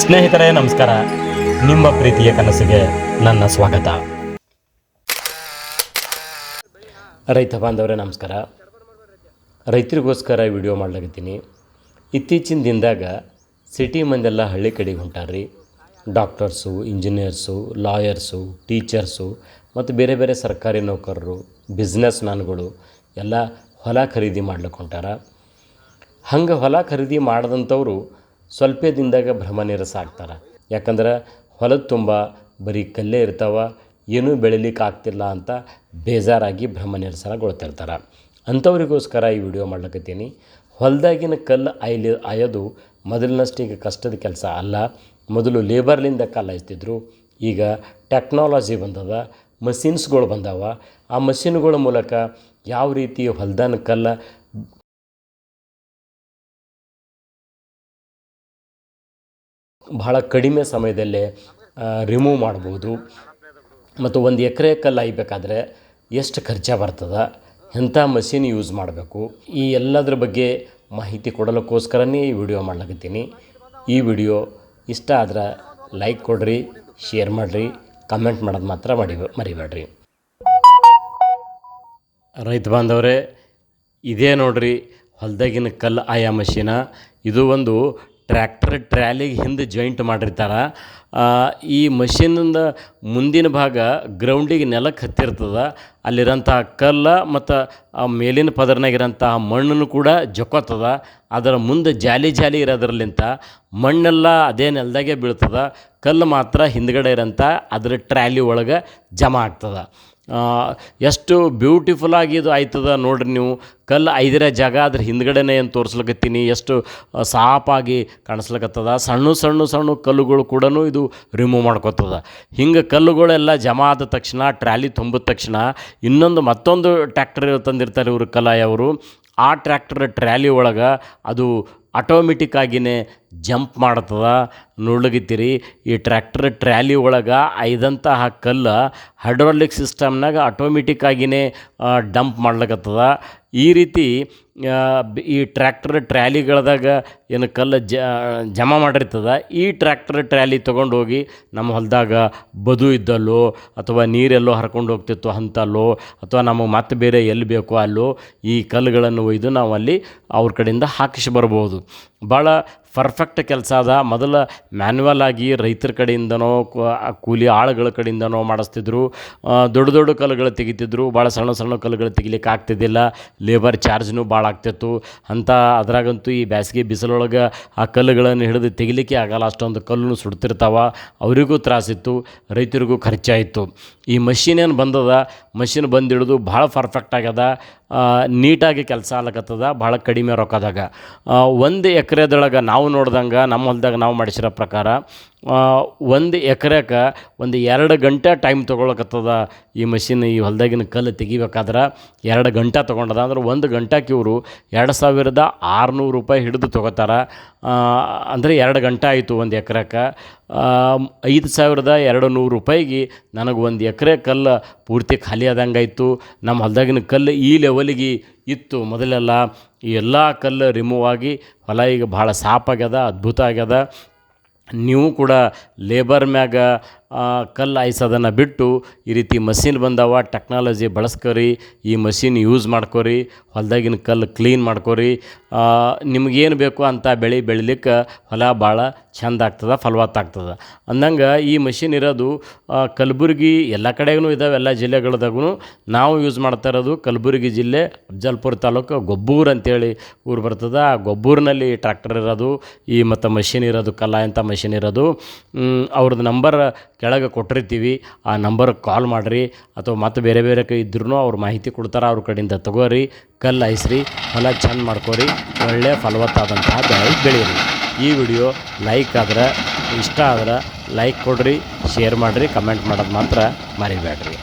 ಸ್ನೇಹಿತರೆ, ನಮಸ್ಕಾರ. ನಿಮ್ಮ ಪ್ರೀತಿಯ ಕನಸಿಗೆ ನನ್ನ ಸ್ವಾಗತ. ರೈತ ಬಾಂಧವರೇ, ನಮಸ್ಕಾರ. ರೈತರಿಗೋಸ್ಕರ ವಿಡಿಯೋ ಮಾಡ್ಲಾಗತ್ತೀನಿ. ಇತ್ತೀಚಿನ ದಿನದಾಗ ಸಿಟಿ ಮಂದೆಲ್ಲ ಹಳ್ಳಿ ಕಡೆಗೆ ಹೊಂಟಾರ್ರಿ. ಡಾಕ್ಟರ್ಸು, ಇಂಜಿನಿಯರ್ಸು, ಲಾಯರ್ಸು, ಟೀಚರ್ಸು, ಮತ್ತು ಬೇರೆ ಬೇರೆ ಸರ್ಕಾರಿ ನೌಕರರು ಬಿಸ್ನೆಸ್ ಮ್ಯಾನ್ಗಳು ಎಲ್ಲ ಹೊಲ ಖರೀದಿ ಮಾಡ್ಲಿಕ್ಕೆ ಹೊಂಟಾರ. ಹಂಗೆ ಹೊಲ ಖರೀದಿ ಮಾಡಿದಂಥವ್ರು ಸ್ವಲ್ಪ ದಿನದಾಗ ಭ್ರಮ ನಿರಸ ಆಗ್ತಾರೆ. ಯಾಕಂದ್ರೆ ಹೊಲದ ತುಂಬ ಬರೀ ಕಲ್ಲೇ ಇರ್ತಾವ, ಏನೂ ಬೆಳಿಲಿಕ್ಕೆ ಆಗ್ತಿಲ್ಲ ಅಂತ ಬೇಜಾರಾಗಿ ಭ್ರಮ ನಿರಸನಗೊಳ್ತಿರ್ತಾರೆ. ಅಂಥವ್ರಿಗೋಸ್ಕರ ಈ ವಿಡಿಯೋ ಮಾಡ್ಲಕತ್ತೀನಿ. ಹೊಲದಾಗಿನ ಕಲ್ಲು ಆಯ್ಲಿ ಆಯೋದು ಈಗ ಕಷ್ಟದ ಕೆಲಸ ಅಲ್ಲ. ಮೊದಲು ಲೇಬರ್ಲಿಂದ ಕಲ್ಲು ಆಯ್ತಿದ್ರು ಈಗ ಟೆಕ್ನಾಲಜಿ ಬಂದದ, ಮಷಿನ್ಸ್ಗಳು ಬಂದಾವ. ಆ ಮಷಿನ್ಗಳ ಮೂಲಕ ಯಾವ ರೀತಿ ಹೊಲ್ದಾನ ಕಲ್ಲು ಭಾಳ ಕಡಿಮೆ ಸಮಯದಲ್ಲೇ ರಿಮೂವ್ ಮಾಡ್ಬೋದು. ಮತ್ತು ಒಂದು ಎಕರೆ ಕಲ್ಲು ಆಯ್ಬೇಕಾದ್ರೆ ಎಷ್ಟು ಖರ್ಚು ಬರ್ತದೆ? ಎಂಥ ಮಷೀನ್ ಯೂಸ್ ಮಾಡಬೇಕು? ಈ ಎಲ್ಲದ್ರ ಬಗ್ಗೆ ಮಾಹಿತಿ ಕೊಡಲಕ್ಕೋಸ್ಕರನೇ ಈ ವಿಡಿಯೋ ಮಾಡ್ಲಕತ್ತೀನಿ. ಈ ವಿಡಿಯೋ ಇಷ್ಟ ಆದ್ರೆ ಲೈಕ್ ಕೊಡ್ರಿ ಶೇರ್ ಮಾಡಿರಿ ಕಮೆಂಟ್ ಮಾಡೋದು ಮಾತ್ರ ಮಾಡಿ, ಮರಿಬೇಡ್ರಿ. ರೈತ ಬಾಂಧವ್ರೆ, ಇದೇ ನೋಡ್ರಿ, ಹೊಲ್ದಾಗಿನ ಕಲ್ಲು ಆಯಾ ಮಷೀನ ಇದು ಒಂದು ಟ್ರ್ಯಾಕ್ಟರ್ ಟ್ರ್ಯಾಲಿಗೆ ಹಿಂದೆ ಜಾಯಿಂಟ್ ಮಾಡಿರ್ತಾರೆ. ಈ ಮಷೀನಿಂದ ಮುಂದಿನ ಭಾಗ ಗ್ರೌಂಡಿಗೆ ನೆಲಕ್ಕೆ ಹತ್ತಿರ್ತದೆ. ಅಲ್ಲಿರೋಂಥ ಕಲ್ಲು ಮತ್ತು ಆ ಮೇಲಿನ ಪದರ್ನಾಗಿರೋಂಥ ಮಣ್ಣನ್ನು ಕೂಡ ಜೊಕ್ಕೋತದ ಅದರ ಮುಂದೆ ಜಾಲಿ ಜಾಲಿ ಇರೋದ್ರಲ್ಲಿಂತ ಮಣ್ಣೆಲ್ಲ ಅದೇ ನೆಲದಾಗೆ ಬೀಳ್ತದೆ. ಕಲ್ಲು ಮಾತ್ರ ಹಿಂದ್ಗಡೆ ಇರೋಂಥ ಅದರ ಟ್ರ್ಯಾಲಿ ಒಳಗೆ ಜಮಾ ಆಗ್ತದೆ. ಎಷ್ಟು ಬ್ಯೂಟಿಫುಲ್ಲಾಗಿ ಇದು ಆಯ್ತದ ನೋಡ್ರಿ ನೀವು. ಕಲ್ಲು ಐದರ ಜಾಗ ಅದ್ರ ಹಿಂದ್ಗಡೆನೇ ಏನು ತೋರಿಸ್ಲಕತ್ತೀನಿ, ಎಷ್ಟು ಸಾಪಾಗಿ ಕಾಣಿಸ್ಲಕತ್ತದ. ಸಣ್ಣ ಸಣ್ಣ ಸಣ್ಣ ಕಲ್ಲುಗಳು ಕೂಡ ಇದು ರಿಮೂವ್ ಮಾಡ್ಕೊತದ ಹಿಂಗೆ ಕಲ್ಲುಗಳೆಲ್ಲ ಜಮಾ ಆದ ತಕ್ಷಣ, ಟ್ರಾಲಿ ತುಂಬಿದ ತಕ್ಷಣ, ಇನ್ನೊಂದು ಮತ್ತೊಂದು ಟ್ಯಾಕ್ಟರ್ ತಂದಿರ್ತಾರೆ ಇವರು ಕಲಾಯವರು ಆ ಟ್ರ್ಯಾಕ್ಟರ್ ಟ್ರ್ಯಾಲಿ ಒಳಗೆ ಅದು ಆಟೋಮೆಟಿಕ್ ಆಗಿನೇ ಜಂಪ್ ಮಾಡ್ತದ. ನೋಡ್ಲಿಕ್ಕಿತ್ತೀರಿ ಈ ಟ್ರ್ಯಾಕ್ಟರ್ ಟ್ರ್ಯಾಲಿ ಒಳಗೆ ಐದಂತಹ ಕಲ್ಲು ಹೈಡ್ರಾಲಿಕ್ ಸಿಸ್ಟಮ್ನಾಗ ಆಗಿನೇ ಡಂಪ್ ಮಾಡ್ಲಿಕತ್ತದ. ಈ ರೀತಿ ಈ ಟ್ರ್ಯಾಕ್ಟರ್ ಟ್ರ್ಯಾಲಿಗಳದಾಗ ಏನು ಕಲ್ಲು ಜಮಾ ಮಾಡಿರ್ತದೆ, ಈ ಟ್ರ್ಯಾಕ್ಟರ್ ಟ್ರ್ಯಾಲಿ ತೊಗೊಂಡೋಗಿ ನಮ್ಮ ಹೊಲದಾಗ ಬದು ಇದ್ದಲ್ಲೋ, ಅಥವಾ ನೀರೆಲ್ಲೋ ಹರ್ಕೊಂಡು ಹೋಗ್ತಿತ್ತು ಅಂತಲ್ಲೋ ಅಥವಾ ನಮಗೆ ಮತ್ತೆ ಬೇರೆ ಎಲ್ಲಿ ಬೇಕೋ ಅಲ್ಲೋ, ಈ ಕಲ್ಲುಗಳನ್ನು ಒಯ್ದು ನಾವು ಅಲ್ಲಿ ಅವ್ರ ಕಡೆಯಿಂದ ಹಾಕಿಸಿ ಬರ್ಬೋದು. ಭಾಳ ಪರ್ಫೆಕ್ಟ್ ಕೆಲಸ ಅದ. ಮೊದಲು ಮ್ಯಾನ್ಯುವಲ್ ಆಗಿ ರೈತರ ಕಡೆಯಿಂದನೋ ಕೂಲಿ ಆಳುಗಳ ಕಡೆಯಿಂದನೋ ಮಾಡಿಸ್ತಿದ್ರು. ದೊಡ್ಡ ದೊಡ್ಡ ಕಲ್ಲುಗಳು ತೆಗಿತಿದ್ರು. ಭಾಳ ಸಣ್ಣ ಸಣ್ಣ ಕಲ್ಲುಗಳು ತೆಗಿಲಿಕ್ಕೆ ಆಗ್ತಿದ್ದಿಲ್ಲ. ಲೇಬರ್ ಚಾರ್ಜ್ನೂ ಭಾಳ ಆಗ್ತಿತ್ತು. ಅಂತ ಅದ್ರಾಗಂತೂ ಈ ಬೇಸಿಗೆ ಬಿಸಿಲೊಳಗೆ ಆ ಕಲ್ಲುಗಳನ್ನು ಹಿಡಿದು ತೆಗಿಲಿಕ್ಕೆ ಆಗಲ್ಲ. ಅಷ್ಟೊಂದು ಕಲ್ಲು ಸುಡ್ತಿರ್ತಾವೆ. ಅವರಿಗೂ ತ್ರಾಸಿತ್ತು ರೈತರಿಗೂ ಖರ್ಚಾಯಿತು. ಈ ಮಷಿನ್ ಏನು ಬಂದದ? ಮಷಿನ್ ಬಂದಿಡಿದು ಭಾಳ ಪರ್ಫೆಕ್ಟ್ ಆಗ್ಯದ. ನೀಟಾಗಿ ಕೆಲಸ ಆಗ್ಲಕತ್ತದ. ಭಾಳ ಕಡಿಮೆ ರೊಕ್ಕದಾಗ. ಒಂದು ಎಕರೆದೊಳಗೆ ನಾವು ನೋಡ್ದಂಗೆ ನಮ್ಮ ಹೊಲ್ದಾಗ ನಾವು ಮಾಡಿಸಿರೋ ಪ್ರಕಾರ ಒಂದು ಎಕರೆಗೆ ಒಂದು ಎರಡು ಗಂಟೆ ಟೈಮ್ ತೊಗೊಳಕತ್ತದ ಈ ಮಷಿನ್ ಈ ಹೊಲದಾಗಿನ ಕಲ್ಲು ತೆಗಿಬೇಕಾದ್ರೆ ಎರಡು ಗಂಟೆ ತೊಗೊಂಡದ. ಅಂದ್ರೆ ಒಂದು ಗಂಟೆಗೆ ಇವರು ಎರಡು ಸಾವಿರದ ಆರುನೂರು ರೂಪಾಯಿ ಹಿಡಿದು ತೊಗೋತಾರ. ಅಂದರೆ ಎರಡು ಗಂಟೆ ಆಯಿತು ಒಂದು ಎಕರೆಗೆ ಐದು ಸಾವಿರದ ಎರಡು ನೂರು ರೂಪಾಯಿಗೆ ನನಗೆ ಒಂದು ಎಕರೆ ಕಲ್ಲು ಪೂರ್ತಿ ಖಾಲಿ ಆದಂಗೆ ಆಯಿತು ನಮ್ಮ ಹೊಲದಾಗಿನ ಕಲ್ಲು ಈ ಲೆವೆಲಿಗೆ ಇತ್ತು ಮೊದಲೆಲ್ಲ ಈ ಎಲ್ಲ ಕಲ್ಲು ರಿಮೂವ್ ಆಗಿ ಹೊಲ ಈಗ ಭಾಳ ಸಾಪಾಗ್ಯದ, ಅದ್ಭುತ ಆಗ್ಯದ. ನೀವು ಕೂಡ ಲೇಬರ್ ಮ್ಯಾಗ ಕಲ್ಲು ಆಯ್ಸೋದನ್ನು ಬಿಟ್ಟು ಈ ರೀತಿ ಮಷಿನ್ ಬಂದವ, ಟೆಕ್ನಾಲಜಿ ಬಳಸ್ಕೊರಿ, ಈ ಮಷಿನ್ ಯೂಸ್ ಮಾಡ್ಕೊರಿ, ಹೊಲದಾಗಿನ ಕಲ್ಲು ಕ್ಲೀನ್ ಮಾಡ್ಕೊರಿ ನಿಮಗೇನು ಬೇಕು ಅಂತ ಬೆಳೆ ಬೆಳಿಲಿಕ್ಕೆ ಹೊಲ ಭಾಳ ಚೆಂದ ಆಗ್ತದೆ ಫಲವತ್ತಾಗ್ತದೆ ಅಂದಂಗೆ ಈ ಮಷಿನ್ ಇರೋದು ಕಲಬುರಗಿ ಎಲ್ಲ ಕಡೆಗೂ ಇದ್ದಾವೆ ಎಲ್ಲ ಜಿಲ್ಲೆಗಳದಾಗೂ ನಾವು ಯೂಸ್ ಮಾಡ್ತಾ ಇರೋದು ಕಲಬುರಗಿ ಜಿಲ್ಲೆ, ಅಫ್ಜಲ್ಪುರ ತಾಲೂಕು, ಗೊಬ್ಬೂರು ಅಂತೇಳಿ ಊರು ಬರ್ತದೆ, ಆ ಗೊಬ್ಬೂರಿನಲ್ಲಿ ಟ್ರ್ಯಾಕ್ಟರ್ ಇರೋದು, ಈ ಮತ್ತು ಮಷಿನ್ ಇರೋದು ಕಲ್ಲ ಅಂತ ಮಷಿನ್ ಇರೋದು ಅವ್ರದ್ದು ನಂಬರ್ ಕೆಳಗೆ ಕೊಟ್ಟಿರ್ತೀವಿ, ಆ ನಂಬರ್ಗೆ ಕಾಲ್ ಮಾಡಿರಿ. ಅಥವಾ ಮತ್ತು ಬೇರೆ ಬೇರೆ ಕೈ ಇದ್ರೂ ಅವ್ರು ಮಾಹಿತಿ ಕೊಡ್ತಾರೆ, ಅವ್ರ ಕಡೆಯಿಂದ ತಗೋರಿ. ಕಲ್ಲು ಐಸ್ರಿ ಹೊಲ ಚೆಂದ ಮಾಡ್ಕೋರಿ ಒಳ್ಳೆಯ ಫಲವತ್ತಾದಂತಹ ಬೆಳೆ ಬೆಳೀರಿ ಈ ವಿಡಿಯೋ ಲೈಕ್ ಆದ್ರೆ, ಇಷ್ಟ ಆದ್ರೆ ಲೈಕ್ ಕೊಡಿರಿ ಶೇರ್ ಮಾಡಿರಿ ಕಮೆಂಟ್ ಮಾಡೋದು ಮಾತ್ರ ಮರಿಬೇಡ್ರಿ